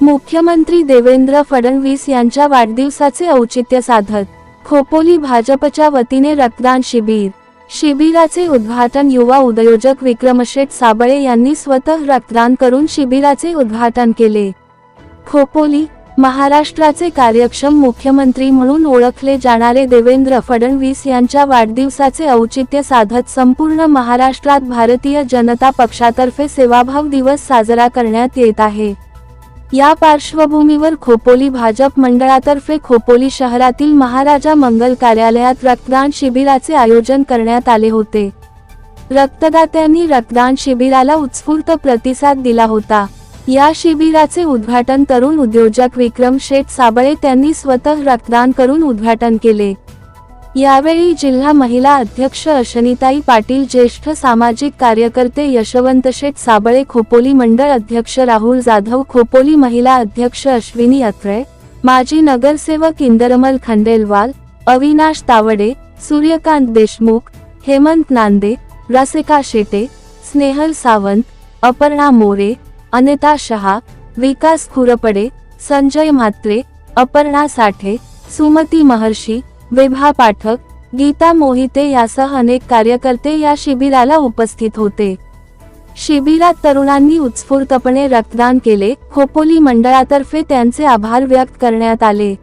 मुख्यमंत्री देवेंद्र फडणवीस यांच्या वाढदिवसाचे औचित्य साधत खोपोली भाजपच्या वतीने रक्तदान शिबिर. शिबिराचे उद्घाटन युवा उद्योजक विक्रमशेठ साबळे यांनी स्वतः रक्तदान करून शिबिराचे उद्घाटन केले. खोपोली महाराष्ट्राचे कार्यक्षम मुख्यमंत्री म्हणून ओळखले जाणारे देवेंद्र फडणवीस यांच्या वाढदिवसाचे औचित्य साधत संपूर्ण महाराष्ट्रात भारतीय जनता पक्षातर्फे सेवाभाव दिवस साजरा करण्यात येत आहे. या पार्श्वभूमीवर खोपोली भाजप मंडळातर्फे खोपोली शहरातील महाराजा मंगल कार्यालयात रक्तदान शिबिराचे आयोजन करण्यात आले होते. रक्तदात्यांनी रक्तदान शिबिराला उत्स्फूर्त प्रतिसाद दिला होता. या शिबिराचे उद्घाटन तरुण उद्योजक विक्रम शेठ साबळे त्यांनी स्वतः रक्तदान करून उद्घाटन केले. यावेळी जिल्हा महिला अध्यक्ष अशनिताई पाटील ज्येष्ठ सामाजिक कार्यकर्ते यशवंत शेठ साबळे खोपोली मंडळ अध्यक्ष राहुल जाधव खोपोली महिला अध्यक्ष अश्विनी अत्रे माजी नगरसेवक इंदरमल खंडेलवाल अविनाश तावडे सूर्यकांत देशमुख हेमंत नांदे रसिका शेटे स्नेहल सावंत अपर्णा मोरे अनिता शहा विकास खुरपडे संजय म्हात्रे अपर्णा साठे सुमती महर्षी विभा पाठक गीता मोहिते यासह अनेक कार्यकर्ते या शिबिराला उपस्थित होते. शिबिरात तरुणांनी उत्स्फूर्तपणे रक्तदान केले. खोपोली मंडळातर्फे त्यांचे आभार व्यक्त करण्यात आले.